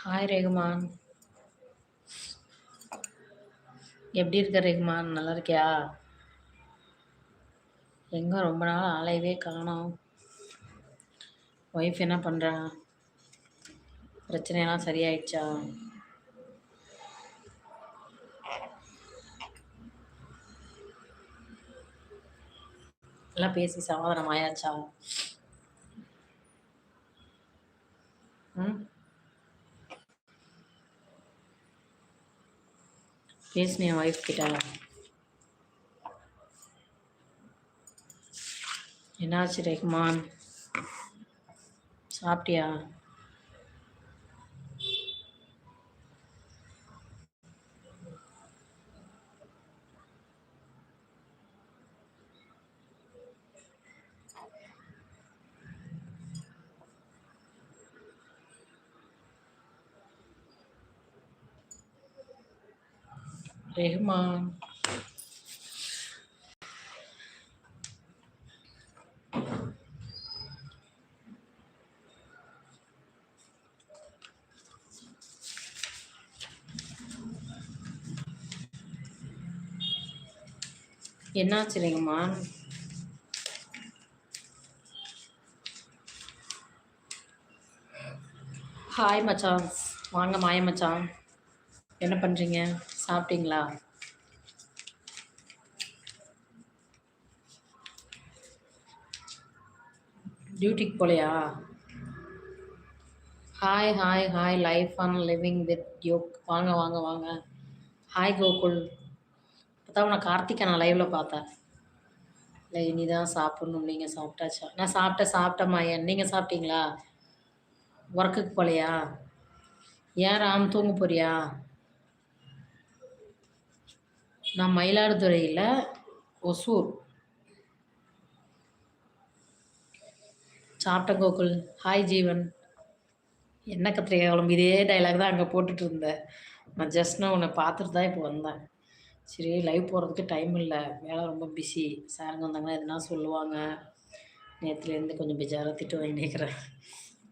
Hi ரேகுமான் எப்படி இருக்க ரேகுமான் நல்லா இருக்கியா? எங்க ரொம்ப நாள் ஆளையவே காணோம். ஒய்ஃப் என்ன பண்ணுறா பிரச்சனையெல்லாம் சரியாயிடுச்சா? எல்லாம் பேசி சமாதானம் ஆயாச்சா ம்? பேசினேன் ஒய்ஃப் கிட்ட என்னாச்சு ரஹ்மான்? சாப்பிட்டியா? ரெஹ்மான் என்னாச்சு ரெஹ்மான்? ஹாய் மச்சான். வாங்க மாய மச்சான். என்ன பண்ணுறீங்க சாப்பிட்டீங்களா? டியூட்டிக்கு போகலையா hi hi hi life on living with Yog வாங்க வாங்க வாங்க. ஹாய் கோகுல் பார்த்தா தான் நான் கார்த்திகை நான் லைவில் பார்த்தேன். இல்லை இனி தான் சாப்பிட்ணும். நீங்கள் சாப்பிட்டாச்சா? நான் சாப்பிட்டேன் சாப்பிட்டேன் மாயன் நீங்கள் சாப்பிட்டீங்களா? ஒர்க்குக்கு போகலையா ஏன் ராம் தூங்க போறியா? நான் மயிலாடுதுறையில் ஒசூர். சாப்பிட்ட கோகுல் ஹாய் ஜீவன். என்ன கத்திரிக்காய் குழம்பு இதே டைலாக் தான் அங்கே போட்டுட்டு இருந்தேன். நான் ஜஸ்ட் நான் உன்னை பார்த்துட்டு தான் இப்போ வந்தேன். சரி லைவ் போகிறதுக்கு டைம் இல்லை. வேலை ரொம்ப பிஸி சாருங்க வந்தாங்கன்னா எதுனா சொல்லுவாங்க. நேற்றுலேருந்து கொஞ்சம் பிஜாராக திட்டு வாங்கிக்கிறேன்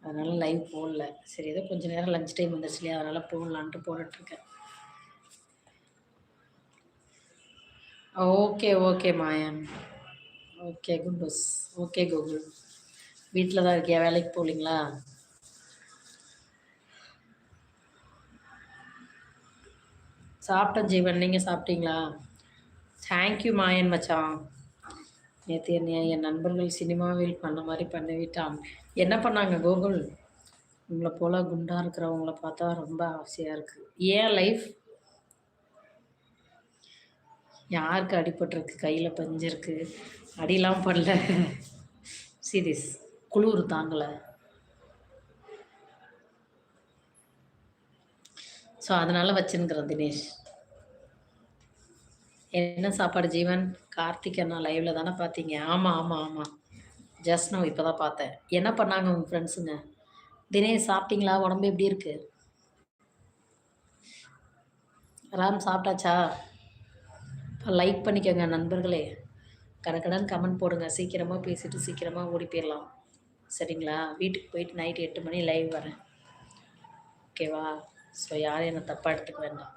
அதனால் லைவ் போடல. சரி ஏதோ கொஞ்சம் நேரம் லஞ்ச் டைம் வந்துருச்சு இல்லையா? அதனால் போடலான்ட்டு போட்டுட்ருக்கேன் ஓகே ஓகே மாயன் ஓகே குண்டூஸ் ஓகே கூகுள் வீட்டில் தான் இருக்கியா? வேலைக்கு போகலீங்களா? சாப்பிட்டேன் ஜீவன். நீங்கள் சாப்பிட்டீங்களா? தேங்க்யூ மாயன் மச்சான். நேற்று என்னையா என் நண்பர்கள் சினிமாவில் பண்ண மாதிரி பண்ணிவிட்டான். என்ன பண்ணாங்க கோகுல் உங்களை போல் குண்டாக இருக்கிறவங்கள பார்த்தா ரொம்ப ஆசையாக இருக்குது ஏன் லைஃப் யாருக்கு அடிபட்டிருக்கு? கையில் பஞ்சிருக்கு அடிலாம் பண்ணல சீரியஸ் குளிர் தாங்கலை. ஸோ அதனால் வச்சுருக்கிறேன் தினேஷ். என்ன சாப்பாடு ஜீவன்? கார்த்திக் அண்ணா லைவில் தானே பார்த்தீங்க ஆமாம் ஆமாம் ஆமாம் ஜஸ்ட் நான் இப்போ தான் பார்த்தேன். என்ன பண்ணாங்க உங்கள் ஃப்ரெண்ட்ஸுங்க தினேஷ் சாப்பிட்டீங்களா? உடம்பு எப்படி இருக்குது ராம் சாப்பிட்டாச்சா? லைக் பண்ணிக்கோங்க நண்பர்களே. கடக்கடன் கமெண்ட் போடுங்க. சீக்கிரமாக பேசிட்டு சீக்கிரமாக ஓடி போயிடலாம் சரிங்களா? வீட்டுக்கு போயிட்டு நைட்டு எட்டு மணி லைவ் வரேன். ஓகேவா ஸோ யாரும் என்னை தப்பாக எடுத்துக்க வேண்டாம்.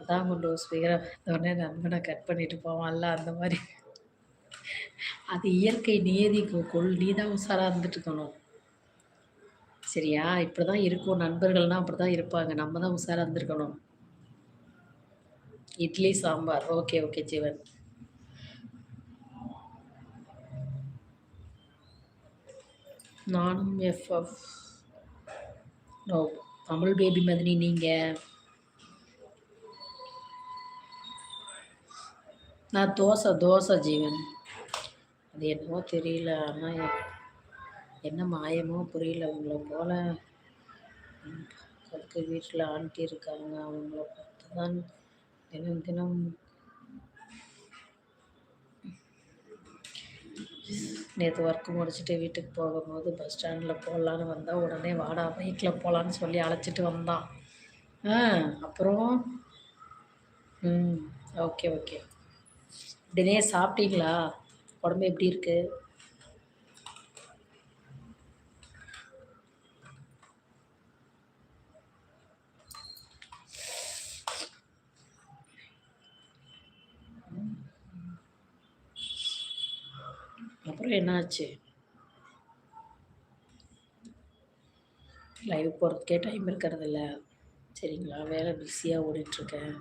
அதான் கொண்டு ஸ்பீக்கரை உடனே நண்பனை கட் பண்ணிட்டு போவான்ல அந்த மாதிரி. அது இயற்கை நியதி கொள் நீ தான் உஷாராக இருந்துட்டு இருக்கணும். சரியா? இப்படி தான் இருக்கும். நண்பர்கள்னால் அப்படி தான் இருப்பாங்க. நம்ம தான் உஷாராக இருந்திருக்கணும். Idli sambar. Okay okay Jeevan. நானும் எஃப்எஃப் ஓ தமிழ் பேபி மதினி நீங்கள் நான் தோசை தோசை ஜீவன். அது என்னவோ தெரியல ஆனால் என்ன மாயமோ புரியல உங்களை போல். அதுக்கு வீட்டில் ஆண்டி இருக்காங்க அவங்கள பார்த்து தான் தினம் தினம். நேற்று ஒர்க்கு முடிச்சுட்டு வீட்டுக்கு போகும்போது பஸ் ஸ்டாண்டில் போடலான்னு வந்தால் உடனே வாடா பைக்கில் போகலான்னு சொல்லி அழைச்சிட்டு வந்தான். ஆ அப்புறம்? ம் ஓகே ஓகே தினே சாப்பிட்டீங்களா? உடம்பு எப்படி இருக்குது என்னாச்சு? லைவ் போகிறதுக்கே டைம் இருக்கிறதில்ல. சரிங்களா? வேலை பிஸியாக ஓடிட்டுருக்கேன்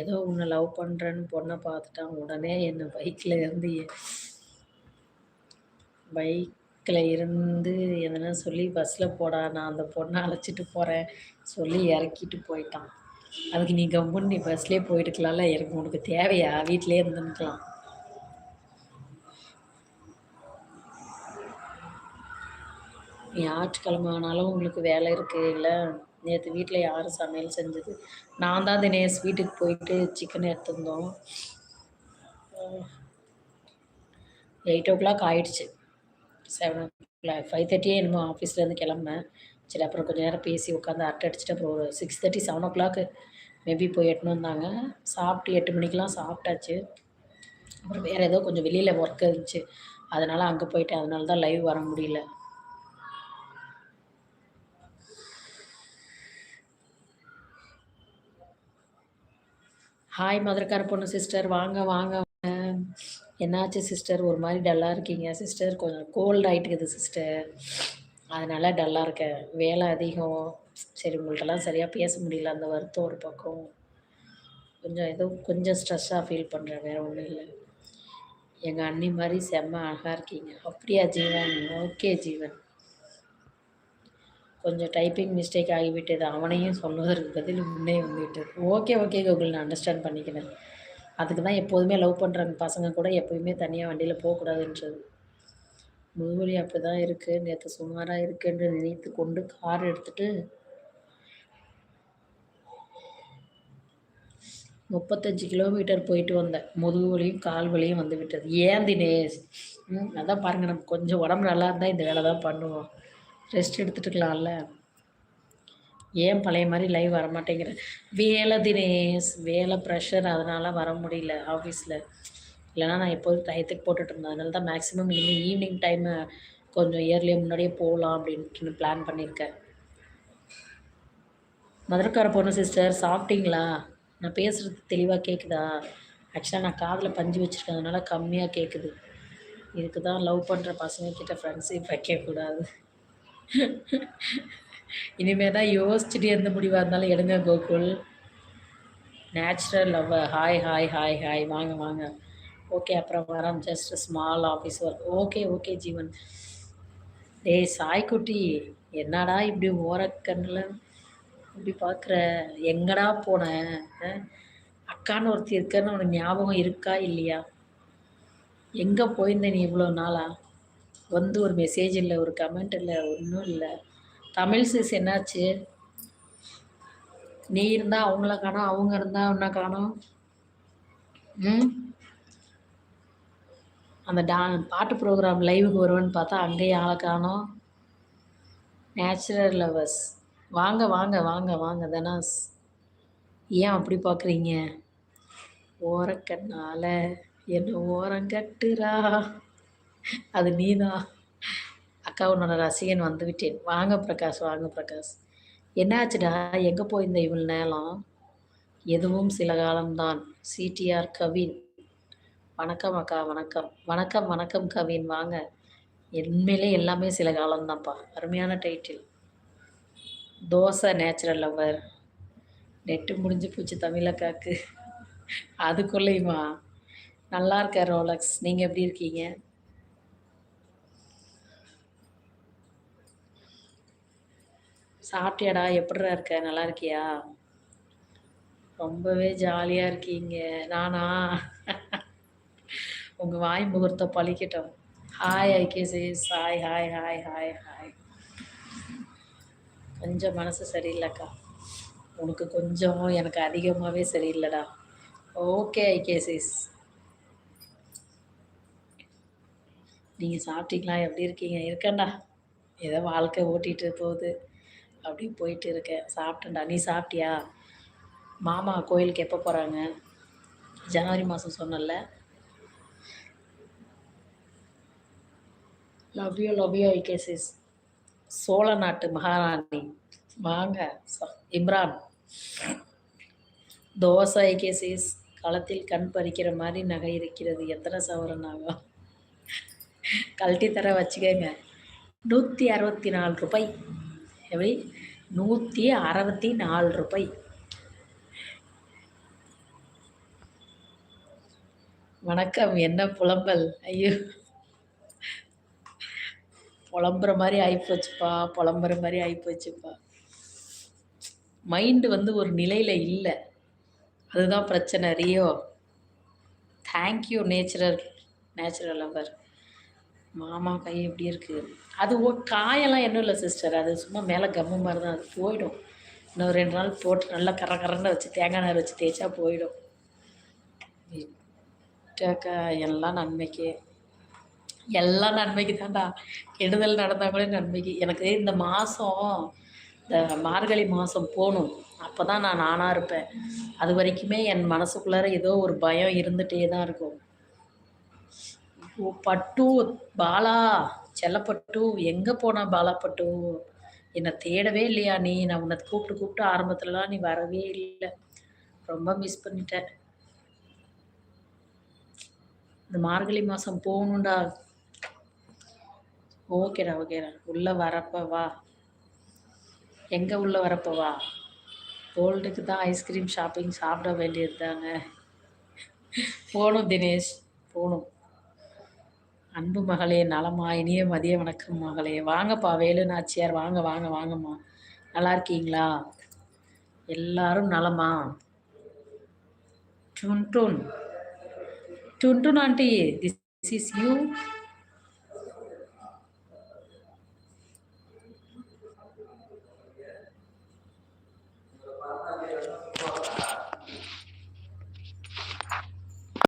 ஏதோ உன்னை லவ் பண்ணுறேன்னு பொண்ணை பார்த்துட்டான். உடனே என்னை பைக்கில் இருந்து பைக் பைக்கில் இருந்து எதனா சொல்லி பஸ்ஸில் போடா நான் அந்த பொண்ணை அழைச்சிட்டு போகிறேன் சொல்லி இறக்கிட்டு போயிட்டான். அதுக்கு நீ கம்முன்னு நீ பஸ்லேயே போயிட்டுக்கலாம்ல எனக்கு உனக்கு தேவையா? வீட்டிலே இருந்துக்கலாம் ஞாயிற்றுக்கிழமை ஆனாலும் உங்களுக்கு வேலை இருக்குது இல்லை? நேற்று வீட்டில் யார் சமையல் செஞ்சது? நான் தான் தினேஷ் வீட்டுக்கு போயிட்டு சிக்கன் எடுத்துருந்தோம். எயிட் ஓ கிளாக் ஆகிடுச்சு செவன் ஓ கிளாக் ஃபைவ் தேர்ட்டியே என்னமோ ஆஃபீஸ்லேருந்து கிளம்புனேன். சரி அப்புறம் கொஞ்சம் நேரம் பேசி உட்காந்து அரட்டை அடிச்சுட்டு அப்புறம் ஒரு six thirty seven o'clock maybe போய் எட்டுன்னு வந்தாங்க சாப்பிட்டு எட்டு மணிக்கெலாம் சாப்பிட்டாச்சு. அப்புறம் வேறு ஏதோ கொஞ்சம் வெளியில் ஒர்க் இருந்துச்சு. அதனால் அங்கே போயிட்டேன். அதனால தான் லைவ் வர முடியல. ஹாய் மதுரக்கார பொண்ணு சிஸ்டர் வாங்க வாங்க. என்னாச்சு சிஸ்டர் ஒரு மாதிரி டல்லாக இருக்கீங்க சிஸ்டர் கொஞ்சம் கோல்ட் ஆகிட்டுக்குது சிஸ்டர் அதனால் டல்லாக இருக்கேன். வேலை அதிகம். சரி உங்கள்கிட்டலாம் சரியாக பேச முடியல அந்த வருத்தம் ஒரு பக்கம். கொஞ்சம் ஏதோ கொஞ்சம் ஸ்ட்ரெஸ்ஸாக ஃபீல் பண்ணுறேன் வேறு ஒன்றும் இல்லை. எங்கள் அண்ணி மாதிரி செம்ம அழகாக இருக்கீங்க. அப்படியா ஜீவன்? ஓகே ஜீவன். கொஞ்சம் டைப்பிங் மிஸ்டேக் ஆகிவிட்டது. அவனையும் சொல்வதற்கு பதில் முன்னே வந்துவிட்டது. ஓகே ஓகே கூகுள் நான் அண்டர்ஸ்டாண்ட் பண்ணிக்கிறேன். அதுக்கு தான் எப்போதுமே லவ் பண்ணுறாங்க பசங்க கூட எப்போயுமே தனியாக வண்டியில் போகக்கூடாதுன்றது. முதுவலி அப்படி தான் இருக்குது நேற்று சுமாராக இருக்குன்னு நினைத்து கொண்டு கார் எடுத்துகிட்டு முப்பத்தஞ்சு கிலோமீட்டர் போயிட்டு வந்தேன். முதுகு வலியும் கால் வலியும் வந்து விட்டது. ஏன் தினேஷ்? ம் அதான் பாருங்கள் நம்ம கொஞ்சம் உடம்பு நல்லா இருந்தால் இந்த வேலை தான் பண்ணுவோம். ரெஸ்ட் எடுத்துட்டுக்கலாம்ல. ஏன் பழைய மாதிரி லைவ் வரமாட்டேங்கிற? வேலை தினேஷ் வேலை ப்ரெஷர் அதனால் வர முடியல ஆஃபீஸில் இல்லைனா நான் எப்போதும் டயத்துக்கு போட்டுட்டு இருந்தேன். அதனால தான் மேக்ஸிமம் இனிமேல் ஈவினிங் டைமு கொஞ்சம் இயர்லியாக முன்னாடியே போகலாம் அப்படின்ட்டு பிளான் பண்ணியிருக்கேன். மதுரக்கார பொண்ணு சிஸ்டர் சாப்பிட்டீங்களா? நான் பேசுகிறது தெளிவாக கேட்குதா ஆக்சுவலாக நான் காதில் பஞ்சு வச்சுருக்கேன். அதனால் கம்மியாக கேட்குது இதுக்கு தான் லவ் பண்ணுற பசங்க கிட்ட ஃப்ரெண்ட்ஷிப் வைக்கக்கூடாது. இனிமேல் தான் யோசிச்சுட்டு எந்த முடிவாக இருந்தாலும் எடுங்க Gokul. Natural love hi hi hi hi வாங்க வாங்க. ஓகே அப்புறம் வரோம். Just small office work okay okay Jeevan. டேய் சாய்க்குட்டி என்னடா இப்படி ஓரக்கண்ணில் இப்படி பார்க்குற எங்கடா போனேன் அக்கான்னு ஒருத்தி இருக்கன்னு உனக்கு ஞாபகம் இருக்கா இல்லையா? எங்கே போயிருந்த நீ இவ்வளோ நாளா? வந்து ஒரு மெசேஜ் இல்லை ஒரு கமெண்ட் இல்லை ஒன்றும் இல்லை. தமிழ் சிஸ் என்னாச்சு? நீ இருந்தால் அவங்கள காணும் அவங்க இருந்தால் உன்னை காணும். ம்? அந்த டா பாட்டு ப்ரோக்ராம் லைவுக்கு வருவேன்னு பார்த்தா அங்கேயும் ஆளை காணும். நேச்சுரல் லவர்ஸ் வாங்க வாங்க வாங்க வாங்க தனாஸ். ஏன் அப்படி பார்க்குறீங்க? ஓரக்கண்ணால் என்ன ஓரங்கட்டுறா. அது நீதான். அக்கா உன்னோட ரசிகன் வந்து விட்டேன் வாங்க பிரகாஷ் வாங்க பிரகாஷ். என்னாச்சுடா? எங்கே போயிருந்த இவ்வளோ நேரம்? எதுவும் சில காலம்தான். சிடிஆர் கவின். வணக்கம் அக்கா வணக்கம். வணக்கம் வணக்கம் கவின். வாங்க. உண்மையிலே எல்லாமே சில காலம்தான்ப்பா. அருமையான title dosa natural lover net முடிஞ்சு போச்சு தமிழக்காக்கு அதுக்குள்ளேயுமா? நல்லா இருக்க ரோலக்ஸ். நீங்கள் எப்படி இருக்கீங்க? சாப்பிட்டியாடா எப்படிடா இருக்க? நல்லா இருக்கியா? ரொம்பவே ஜாலியாக இருக்கீங்க. நானா? உங்கள் வாய் முகூர்த்தம் பழிக்கட்டும். Hi ஐகேசிஸ் hi hi hi hi hi கொஞ்சம் மனசு சரியில்லைக்கா. உனக்கு கொஞ்சம் எனக்கு அதிகமாகவே சரியில்லைடா. ஓகே ஐகேசிஸ் நீங்கள் சாப்பிட்டீங்களா எப்படி இருக்கீங்க? இருக்கேன்டா. ஏதோ வாழ்க்கை ஓட்டிகிட்டு போகுது. அப்படி போயிட்டு இருக்கேன். சாப்பிட்டேன்டா. நீ சாப்பிட்டியா? மாமா கோயிலுக்கு எப்போ போகிறாங்க ஜனவரி மாதம் சொன்னல லவ் யூ லவ் யூ ஐ கேசிஸ் சோழ நாட்டு மகாராணி. வாங்க இம்ரான். தோசை கேசிஸ் களத்தில் கண் பறிக்கிற மாதிரி நகை இருக்கிறது. எத்தனை சவரன் ஆகும்? கழட்டி தர வச்சுக்கோங்க. நூற்றி அறுபத்தி நாலு ரூபாய். எப்படி நூற்றி அறுபத்தி நாலு ரூபாய். வணக்கம் என்ன புலம்பல்? ஐயோ. புலம்புற மாதிரி ஆகிப்போச்சுப்பா புலம்புற மாதிரி ஆகிப்போச்சுப்பா மைண்டு வந்து ஒரு நிலையில் இல்லை. அதுதான் பிரச்சனை Rio. Thank you natural natural lover மாமா கை எப்படி இருக்குது அது ஓ காயெல்லாம் இன்னும் இல்லை சிஸ்டர் அது சும்மா மேலே கம்மு மாதிரி தான் அது போயிடும். இன்னும் ரெண்டு நாள் போட்டு நல்லா கர கரன்னு வச்சு தேங்காய் நார் வச்சு தேய்ச்சா போயிடும். விட்டாக்கா எல்லாம் நன்மைக்கு. எல்லாம் நன்மைக்கு தான்டா. கெடுதல் நடந்தால் கூட நன்மைக்கு. எனக்கு இந்த மாதம் இந்த மார்கழி மாதம் போகணும். அப்போ தான் நான் நானாக இருப்பேன். அது வரைக்குமே என் மனசுக்குள்ளார ஏதோ ஒரு பயம் இருந்துகிட்டே தான் இருக்கும். ஓ பட்டு பாலா செல்லப்பட்டு எங்கே போன பாலா பட்டு? என்னை தேடவே இல்லையா நீ? நான் உன்னை கூப்பிட்டு கூப்பிட்டு ஆரம்பத்துலலாம் நீ வரவே இல்லை. ரொம்ப மிஸ் பண்ணிட்டேன். இந்த மார்கழி மாதம் போகணுண்டா ஓகேடா ஓகேடா. உள்ளே வரப்ப வா. எங்கே உள்ளே வரப்ப வா? கோல்டுக்கு தான் ஐஸ்கிரீம் ஷாப்பிங் சாப்பிட வேண்டியது தாங்க. போகணும் தினேஷ் போகணும். அன்பு மகளே நலமா இனிய மதிய வணக்கம் மகளே. வாங்கப்பா வேலு நாச்சியார். வாங்க வாங்க வாங்கம்மா. நல்லா இருக்கீங்களா? எல்லாரும் நலமா? டுன் டுன். டுன் டுன் ஆண்டி. This is you